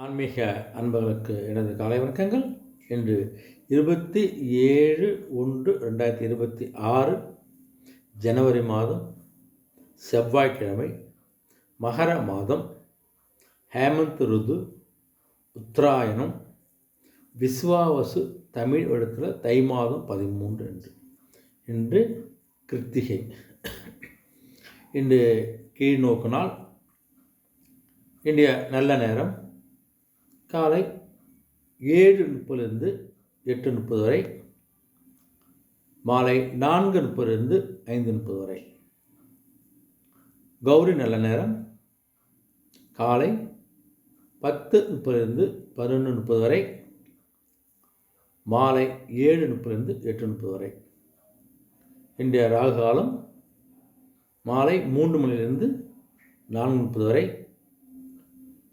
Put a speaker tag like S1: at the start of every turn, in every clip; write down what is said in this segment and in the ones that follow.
S1: ஆன்மீக அன்பர்களுக்கு எனது காலை வணக்கங்கள். இன்று இருபத்தி ஏழு ஒன்று ரெண்டாயிரத்தி இருபத்தி ஆறு ஜனவரி மாதம் செவ்வாய்க்கிழமை மகர மாதம் ஹேமந்த் ருது உத்தராயணம் விஸ்வாவசு தமிழ் எழுத்தில் தை மாதம் பதிமூன்று என்று இன்று கிருத்திகை. இன்று கீழ்நோக்கு நாள். இன்றைய நல்ல நேரம். காலை ஏழு முப்பதுலேருந்து எட்டு முப்பது வரை மாலை நான்கு முப்பதுலேருந்து ஐந்து முப்பது வரை. கௌரி நல்ல நேரம். காலை பத்து முப்பதுலேருந்து பதினொன்று முப்பது வரை மாலை ஏழு முப்பதுலேருந்து எட்டு முப்பது வரை. இன்றைய ராகு காலம் மாலை மூன்று மணிலிருந்து நான்கு முப்பது வரை.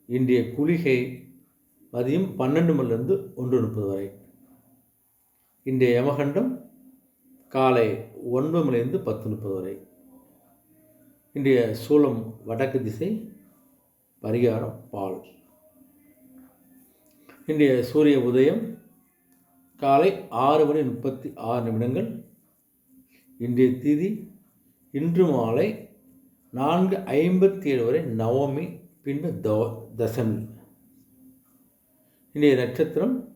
S1: இன்றைய குளிகை மதியம் பன்னெண்டு மணிலிருந்து ஒன்று முப்பது வரை. இன்றைய யமகண்டம் காலை ஒன்பது மணிலிருந்து பத்து முப்பது வரை. இன்றைய சூலம் வடக்கு திசை பரிகாரம் பால். இன்றைய சூரிய உதயம் காலை ஆறு மணி முப்பத்தி ஆறு நிமிடங்கள். இன்றைய திதி இன்று மாலை நான்கு ஐம்பத்தி ஏழு வரை நவமி பின்பு தோ தசமி. இன்றைய நட்சத்திரம்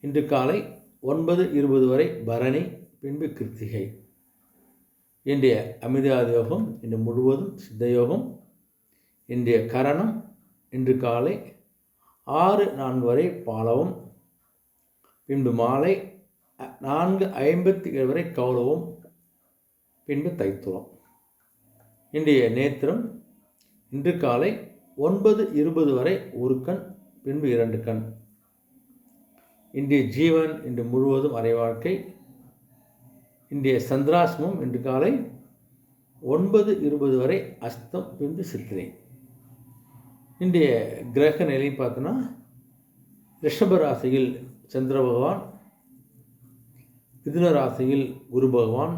S1: இன்று காலை ஒன்பது இருபது வரை பரணி பின்பு கிருத்திகை. இன்றைய அமிதாத யோகம் இன்று முழுவதும் சித்த யோகம். இன்றைய கரணம் இன்று காலை ஆறு நான்கு வரை பாலவும். பின்பு மாலை நான்கு ஐம்பத்தி ஏழு வரை கௌரவம். பின்பு தைத்துவம். இன்றைய நேத்திரம் இன்று காலை ஒன்பது இருபது வரை ஒரு கண் பின்பு இரண்டு கண். இன்றைய ஜீவன் இன்று முழுவதும் அரை வாழ்க்கை இன்றைய சந்திராசிரமம் இன்று காலை ஒன்பது இருபது வரை அஸ்தம் பின்பு சித்திரை. இன்றைய கிரக நிலை பார்த்தோன்னா ரிஷபராசியில் சந்திர பகவான் மிதுன ராசியில் குரு பகவான்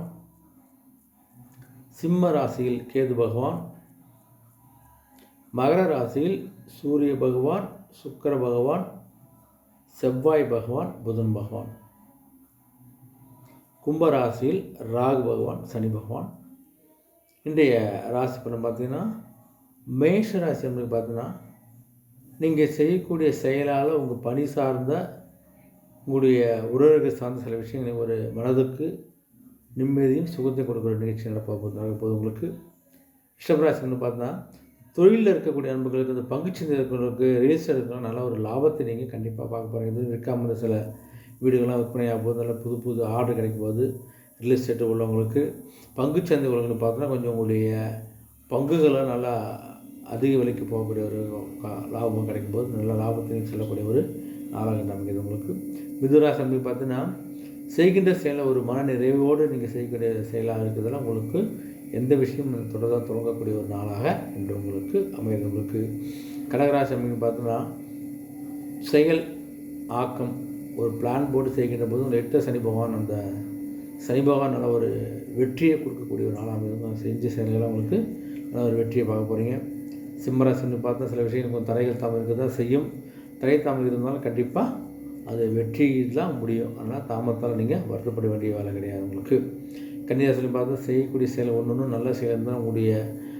S1: சிம்ம ராசியில் கேது பகவான் மகர ராசியில் சூரிய பகவான் சுக்கர பகவான் செவ்வாய் பகவான் புதன் பகவான். கும்பராசியில் ராகு பகவான் சனி பகவான். இன்றைய ராசி பலன் பார்த்தீங்கன்னா மேஷ ராசி அப்படின்னு பார்த்தீங்கன்னா நீங்கள் செய்யக்கூடிய செயலால் உங்கள் பணி சார்ந்த உங்களுடைய உறவுகள் சார்ந்த சில விஷயங்களை ஒரு மனதுக்கு நிம்மதியும் சுகத்தை கொடுக்குற நிகழ்ச்சி நடப்ப போது உங்களுக்கு. ரிஷபராசின்னு பார்த்தீங்கன்னா தொழிலில் இருக்கக்கூடிய நண்பர்களுக்கு இந்த பங்குச்சந்தை இருக்கிறவங்களுக்கு ரியல் எஸ்டேட் இருக்கிறவங்க நல்ல ஒரு லாபத்தை நீங்கள் கண்டிப்பாக பார்க்க போகிறீங்க இது விற்காமல் சில வீடுகள்லாம் விற்பனையாக போது நல்ல புது புது ஆர்டர் கிடைக்கும் போது ரியல் எஸ்டேட் உள்ளவங்களுக்கு பங்குச்சந்தை உள்ளவங்களுக்கு பார்த்தோன்னா கொஞ்சம் உங்களுடைய பங்குகளை நல்லா அதிக விலைக்கு போகக்கூடிய ஒரு லாபம் கிடைக்கும் போது நல்ல லாபத்தையும் செல்லக்கூடிய ஒரு நாளாக நமக்கு உங்களுக்கு. மிதுராசி பார்த்தீங்கன்னா செய்கின்ற செயலை ஒரு மன நிறைவோடு நீங்கள் செய்யக்கூடிய செயலாக இருக்கிறதுல உங்களுக்கு எந்த விஷயம் தொடர்பாக தொடங்கக்கூடிய ஒரு நாளாக இன்று உங்களுக்கு அமையுது உங்களுக்கு கடகராசி அப்படின்னு பார்த்தோன்னா செயல் ஆக்கம் ஒரு பிளான் போட்டு செய்கின்ற போதும் எட்ட சனி பகவான் அந்த சனி பகவான் நல்ல ஒரு வெற்றியை கொடுக்கக்கூடிய ஒரு நாளாக அமையும் செஞ்ச செயல்களை உங்களுக்கு நல்ல ஒரு வெற்றியை பார்க்க போகிறீங்க சிம்மராசின்னு பார்த்தா சில விஷயங்கள் கொஞ்சம் தரைகள் தாமதம் இருக்க தான் செய்யும். தரை தாமதம் இருந்தாலும் கண்டிப்பாக அது வெற்றி தான் முடியும். ஆனால் தாமத்தால் நீங்கள் வருத்தப்பட வேண்டிய வேலை கிடையாது உங்களுக்கு. கன்னியாசிரி பார்த்தா செய்யக்கூடிய செயல் ஒன்று ஒன்றும் நல்ல செயல் தான். உங்களுடைய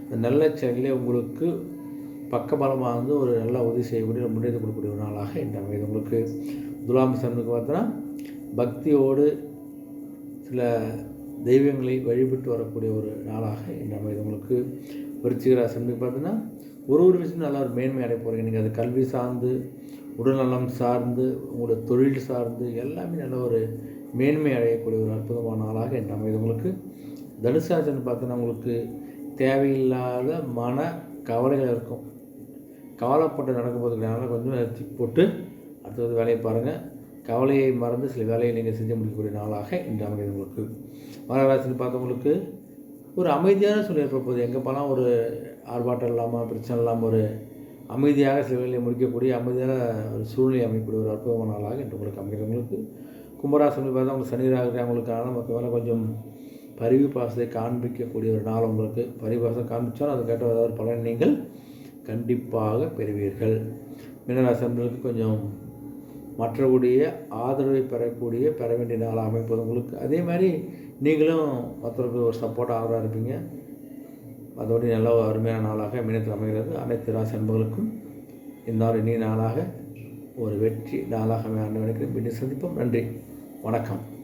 S1: அந்த நல்ல செயலே உங்களுக்கு பக்கபலமாக வந்து ஒரு நல்ல உதவி செய்யக்கூடிய முன்னேற்றம் கொடுக்கக்கூடிய ஒரு நாளாக இந்த அமைது உங்களுக்கு துலாம் சனுக்கு பார்த்தோன்னா பக்தியோடு சில தெய்வங்களை வழிபட்டு வரக்கூடிய ஒரு நாளாக இந்த அமைது உங்களுக்கு விருச்சிகராசனுக்கு பார்த்தோன்னா ஒரு ஒரு விஷயம் நல்லா ஒரு மேன்மை அடைய போகிறீங்க நீங்கள் அது கல்வி சார்ந்து உடல்நலம் சார்ந்து உங்களோட தொழில் சார்ந்து எல்லாமே நல்ல ஒரு மேன்மை அடையக்கூடிய ஒரு அற்புதமான நாளாக என்று அமைது. உங்களுக்கு தனுசாசன் பார்த்தோன்னா உங்களுக்கு தேவையில்லாத மன கவலைகள் இருக்கும். கவலைப்பட்டு நடக்கும்போதுனால கொஞ்சம் நிறுத்தி போட்டு அடுத்தது வேலையை பாருங்கள் கவலையை மறந்து சில வேலையை நீங்கள் செஞ்சு முடிக்கக்கூடிய நாளாக இன்று அமைது உங்களுக்கு. மகராசின்னு பார்த்தவங்களுக்கு ஒரு அமைதியான சூழ்நிலை ஏற்படும்போது எங்கே போனால் ஒரு ஆர்ப்பாட்டம் இல்லாமல் பிரச்சனை இல்லாமல் ஒரு அமைதியாக சில வேலையை முடிக்கக்கூடிய அமைதியான ஒரு சூழ்நிலை அமைக்கக்கூடிய ஒரு அற்புதமான நாளாக இன்று உங்களுக்கு அமைகிறவங்களுக்கு கும்பராசி பார்த்தா உங்களுக்கு சனி ராகிறவங்களுக்கான மற்ற வேலை கொஞ்சம் பரிவு பாசத்தை காண்பிக்கக்கூடிய ஒரு நாள் உங்களுக்கு. பரிவு பாசம் காண்பித்தாலும் அதுக்கேற்ற ஏதாவது பலன் நீங்கள் கண்டிப்பாக பெறுவீர்கள். மீனராசி கொஞ்சம் மற்றவருடைய ஆதரவை பெறக்கூடிய பெற வேண்டிய நாளாக அமைப்பது உங்களுக்கு. அதே மாதிரி நீங்களும் மற்றவர்களுக்கு ஒரு சப்போர்ட் ஆதரவாக இருப்பீங்க. அதோடு நல்ல ஒரு அருமையான நாளாக மீனத்தில் அமைகிறது. அனைத்து ராசி அன்பர்களுக்கும் இந்நாள் இனிய நாளாக ஒரு வெற்றி நாளாக அமைய ஆண்டு மீண்டும் சந்திப்போம். நன்றி. வணக்கம்.